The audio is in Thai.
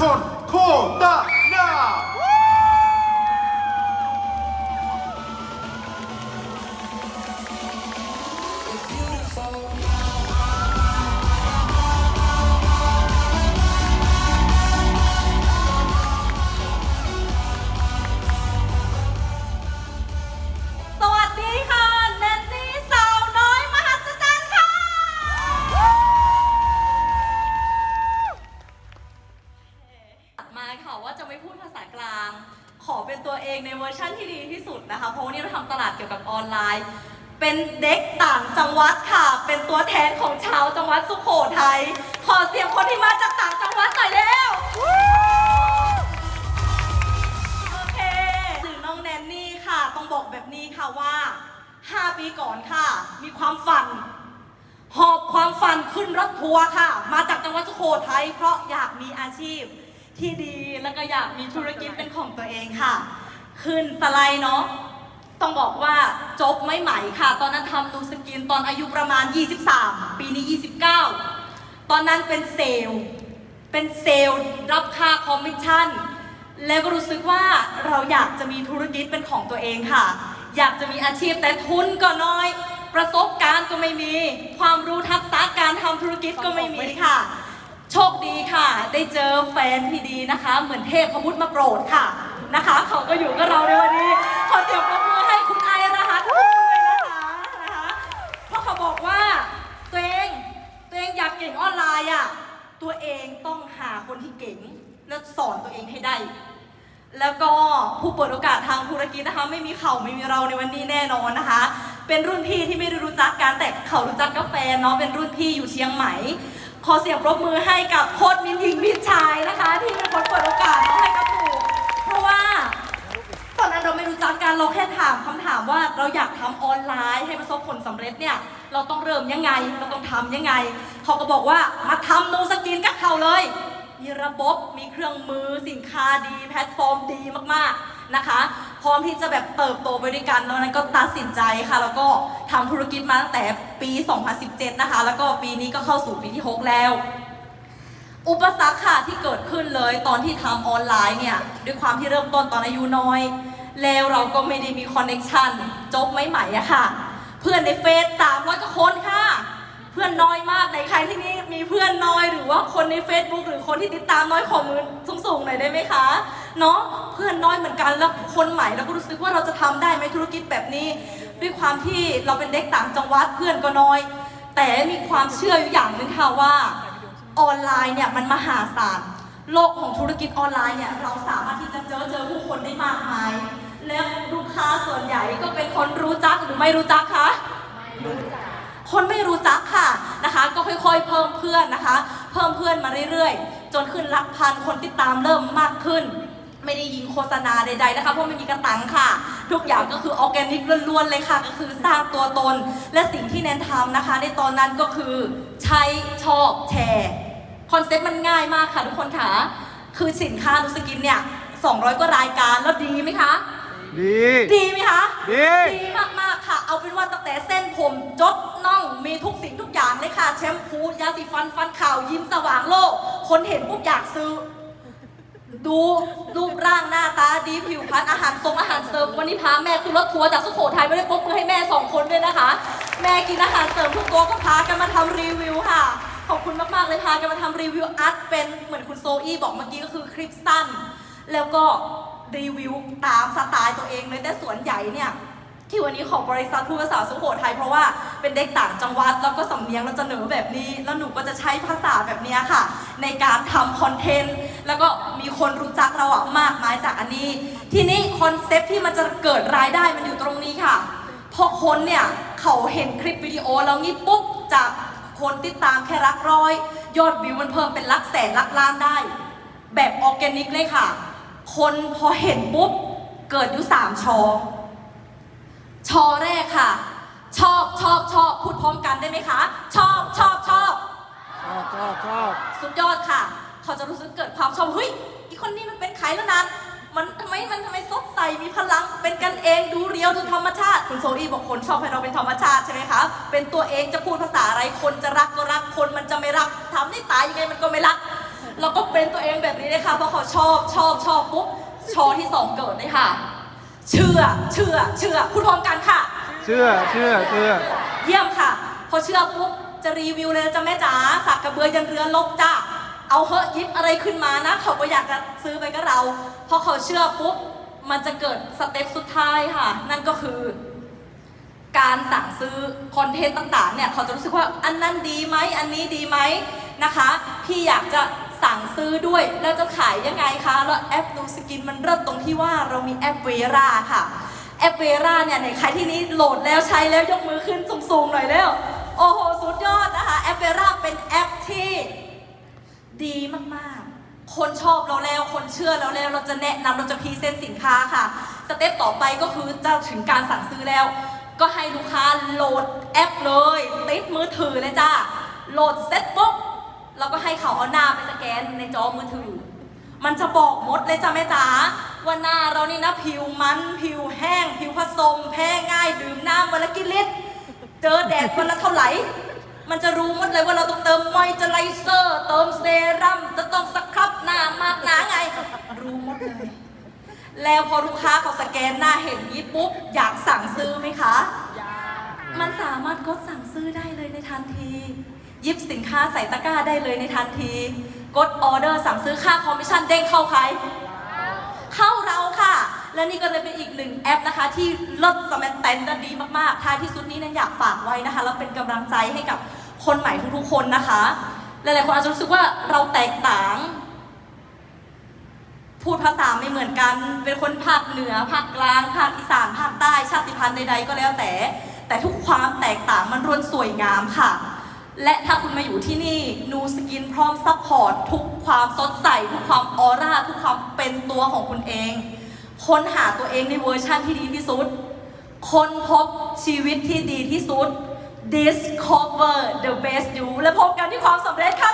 ชนโคตา ขอเป็นตัวเองในเวอร์ชั่นที่ดีที่สุดนะคะ เพราะวันนี้เราทำตลาดเกี่ยวกับออนไลน์ เป็นเด็กต่างจังหวัดค่ะ เป็นตัวแทนของชาวจังหวัดสุโขทัย ขอเสียงคนที่มาจากต่างจังหวัดหน่อยเร็ว โอเคสื่อน้องแนนนี่ค่ะ ต้องบอกแบบนี้ค่ะว่า 5 ปีก่อนค่ะ มีความฝัน หอบความฝันขึ้นรถทัวร์ค่ะ มาจากจังหวัดสุโขทัยเพราะอยากมีอาชีพ ที่ดีแล้วก็อยากมีธุรกิจเป็นของตัวเองค่ะ ขึ้นสไลด์เนาะต้องบอกว่าจบไม่ใหม่ค่ะ ตอนนั้นทำนูสกินตอนอายุประมาณ 23 ปีนี้ 29 ตอนนั้นเป็นเซลล์เป็นเซลล์รับค่าคอมมิชชั่นแล้วก็รู้สึกว่าเราอยากจะมีธุรกิจเป็นของตัวเองค่ะ อยากจะมีอาชีพแต่ทุนก็น้อย ประสบการณ์ก็ไม่มี ความรู้ทักษะการทำธุรกิจก็ไม่มีค่ะ โชคดีค่ะ ได้เจอแฟนที่ดีนะคะ เหมือนเทพพระพุทธมาโปรดค่ะนะคะ เขาก็อยู่กับเราในวันนี้ ขอเสียงปรบมือให้คุณไอรหัสด้วยนะคะนะคะเพราะเขาบอกว่าตัวเองตัวเองอยากเก่งออนไลน์อะตัวเองต้องหาคนที่เก่งแล้วสอนตัวเองให้ได้ แล้วก็ผู้เปิดโอกาสทางธุรกิจนะคะ ไม่มีเขาไม่มีเราในวันนี้แน่นอนนะคะ เป็นรุ่นพี่ที่ไม่ได้รู้จักกันแต่เขารู้จักกับแฟเนาะเป็นรุ่นพี่อยู่เชียงใหม่ ขอเสียงปรบมือให้กับโค้ดมินหญิงมิตรชายนะคะ ที่เป็นคนเปิดโอกาสให้กับหนูเพราะว่าตอนนั้นเราไม่รู้จักกันเราแค่ถามคำถามว่าเราอยากทำออนไลน์ให้ประสบผลสำเร็จเนี่ยเราต้องเริ่มยังไงเราต้องทำยังไง เขาก็บอกว่ามาทำนูสกินกับเขาเลย มีระบบมีเครื่องมือสินค้าดี แพลตฟอร์มดีมากๆ นะคะ พร้อมที่จะแบบเติบโตไปด้วยกันตอนนั้นก็ตัดสินใจค่ะ แล้วก็ทำธุรกิจมาตั้งแต่ปี 2017 นะคะ แล้วก็ปีนี้ก็เข้าสู่ปีที่ 6 แล้ว อุปสรรคค่ะที่เกิดขึ้นเลยตอนที่ทำออนไลน์เนี่ยด้วยความที่เริ่มต้นตอนอายุน้อย แล้วเราก็ไม่ได้มีคอนเน็กชันจบไม่ใหม่อะค่ะ เพื่อนในเฟซสามร้อยกว่าคนค่ะเพื่อนน้อยมากในใครที่นี่มีเพื่อนน้อยหรือว่าคนใน Facebook หรือคนที่ติดตามน้อยขอมือสูงๆหน่อยได้ไหมคะ เนาะเพื่อนน้อยเหมือนกันแล้วคนใหม่เราก็รู้สึกว่าเราจะทำได้ไหมธุรกิจแบบนี้ ด้วยความที่เราเป็นเด็กต่างจังหวัดเพื่อนก็น้อย แต่มีความเชื่ออยู่อย่างหนึ่งค่ะว่าออนไลน์เนี่ยมันมหาศาลโลกของธุรกิจออนไลน์เนี่ยเราสามารถที่จะเจอเจอผู้คนได้มากมาย และลูกค้าส่วนใหญ่ก็เป็นคนรู้จักหรือไม่รู้จักคะคนไม่รู้จักค่ะนะคะ ก็ค่อยๆ เพิ่มเพื่อนนะคะ เพิ่มเพื่อนมาเรื่อยๆ จนขึ้นหลักพันคนติดตามเริ่มมากขึ้น ไม่ได้ยิงโฆษณาใดๆนะคะเพราะไม่มีกระตังค่ะ ทุกอย่างก็คือออร์แกนิกล้วนๆเลยค่ะ ก็คือสร้างตัวตน และสิ่งที่แนนทำนะคะ ในตอนนั้นก็คือใช้ชอบแชร์คอนเซ็ปต์มันง่ายมากค่ะทุกคนค่ะ คือสินค้านูสกินเนี่ย 200กว่ารายการแล้วดีไหมคะดี ดีไหมคะ ดี ดีมากๆค่ะ เอาเป็นว่าตั้งแต่เส้นผมจดน่องมีทุกสิ่งทุกอย่างเลยค่ะ แชมพูยาสีฟันฟันขาวยิ้มสว่างโลก คนเห็นปุ๊บอยากซื้อ ดูรูปร่างหน้าตาดีผิวพรรณอาหารทรงอาหารเสริมวันนี้พาแม่ขึ้นรถทัวร์จากสุโขทัยไม่ได้ปรบมือให้แม่สองคนด้วยนะคะ แม่กินอาหารเสริมทุกตัวก็พากันมาทำรีวิวค่ะ ขอบคุณมากๆเลยพากันมาทำรีวิวอัดเป็นเหมือนคุณโซอี้บอกเมื่อกี้ก็คือคลิปสั้น แล้วก็รีวิวตามสไตล์ตัวเองเลยแต่สวนใหญ่เนี่ย ที่วันนี้ของบริษัทพูดภาษาสุโขทัยเพราะว่าเป็นเด็กต่างจังหวัดแล้วก็สำเนียงเราจะเหนือแบบนี้ แล้วหนูก็จะใช้ภาษาแบบนี้ค่ะ ในการทำคอนเทนต์แล้วก็มีคนรู้จักเราอะมากมายจากอันนี้ ทีนี้คอนเซปที่มันจะเกิดรายได้มันอยู่ตรงนี้ค่ะพอคนเนี่ยเขาเห็นคลิปวิดีโอแล้วนี่ปุ๊บจากคนติดตามแค่รักร้อย ยอดวิวมันเพิ่มเป็นลักแสนลักล้านได้ แบบออร์แกนิกเลยค่ะ คนพอเห็นปุ๊บเกิดอยู่สามชอ ชอแรกค่ะ ชอบชอบชอบพูดพร้อมกันได้ไหมคะ ชอบชอบชอบชอบชอบชอบสุดยอดค่ะ เขาจะรู้สึกเกิดความชอบเฮ้ยอีกคนนี้มันเป็นใครแล้วนั้นมันทำไมมันทำไมสดใสมีพลังเป็นกันเองดูเรียวดูธรรมชาติ คุณโซอี้บอกคนชอบให้เราเป็นธรรมชาติใช่ไหมคะเป็นตัวเองจะพูดภาษาอะไรคนจะรักก็รักคนมันจะไม่รักทำให้ตายยังไงมันก็ไม่รักแล้วก็เป็นตัวเองแบบนี้เลยค่ะเพราะเขาชอบชอบชอบปุ๊บชอที่สองเกิดเลยค่ะ เชื่อเชื่อเชื่อพูดพร้อมกันค่ะ เชื่อเชื่อเชื่อเยี่ยมค่ะ พอเชื่อปุ๊บจะรีวิวเลยนะจ้ะแม่จ๋าสักกระเบือยันเรือลบจ้าเอาเหอะหยิบอะไรขึ้นมานะ เขาก็อยากจะซื้อไปกับเราพอเขาเชื่อปุ๊บมันจะเกิดสเต็ปสุดท้ายค่ะ นั่นก็คือ การสั่งซื้อคอนเทนต์ต่างๆเนี่ยเขาจะรู้สึกว่าอันนั้นดีไหมอันนี้ดีไหมนะคะ พี่อยากจะ สั่งซื้อด้วย แล้วจะขายยังไงคะ แล้วแอปดูสกินมันเริ่มตรงที่ว่าเรามีแอปเวราค่ะ แอปเวราเนี่ยในใครที่นี้โหลดแล้วใช้แล้วยกมือขึ้นสูงๆหน่อยแล้วโอ้โหสุดยอดนะคะ แอปเวราเป็นแอปที่ดีมากๆ คนชอบเราแล้ว คนเชื่อเราแล้ว เราจะแนะนำเราจะพรีเซนต์สินค้าค่ะ สเต็ปต่อไปก็คือจะถึงการสั่งซื้อแล้ว ก็ให้ลูกค้าโหลดแอปเลย ติดมือถือเลยจ้าโหลดเสร็จปุ๊บ ให้เขาเอาหน้าไปสแกนในจอมือถือ มันจะบอกหมดเลยจ้าแม่จ๋าว่าหน้าเรานี่นะผิวมันผิวแห้ง ผิวผสมแพ้ง่ายดื่มน้ำวันละกี่ลิตรเจอแดดวันละเท่าไหร่ มันจะรู้หมดเลยว่าเราต้องเติมมอยเจอไรเซอร์ เติมเซรั่มจะต้องสครับหน้ามากหนาไง รู้หมดเลย แล้วพอลูกค้าเขาสแกนหน้าเห็นนี้ปุ๊บอยากสั่งซื้อไหมคะ มันสามารถกดสั่งซื้อได้เลยในทันทีห ยิบสินค้าใส่ตะกร้าได้เลยในทันที กดออเดอร์สั่งซื้อค่าคอมมิชชั่นเด้งเข้าใคร เข้าเราค่ะ และนี่ก็เลยเป็นอีกหนึ่งแอปนะคะ ที่ลดสมัยแตนด้ดีมากๆท้ายที่สุดนี้นั้นอยากฝากไว้นะคะแล้วเป็นกำลังใจให้กับคนใหม่ทุกๆคนนะคะ หลายๆคนอาจจะรู้สึกว่าเราแตกต่าง พูดภาษาไม่เหมือนกัน เป็นคนภาคเหนือภาคกลางภาคอีสานภาคใต้ชาติพันธุ์ใดๆก็แล้วแต่ แต่ทุกความแตกต่างมันรวนสวยงามค่ะ และถ้าคุณมาอยู่ที่นี่นูสกินพร้อมซัพพอร์ตทุกความสดใส ทุกความออร่า ทุกความเป็นตัวของคุณเอง ค้นหาตัวเองในเวอร์ชั่นที่ดีที่สุด ค้นพบชีวิตที่ดีที่สุด discover the best you และพบกันที่ความสำเร็จค่ะขอบคุณค่ะ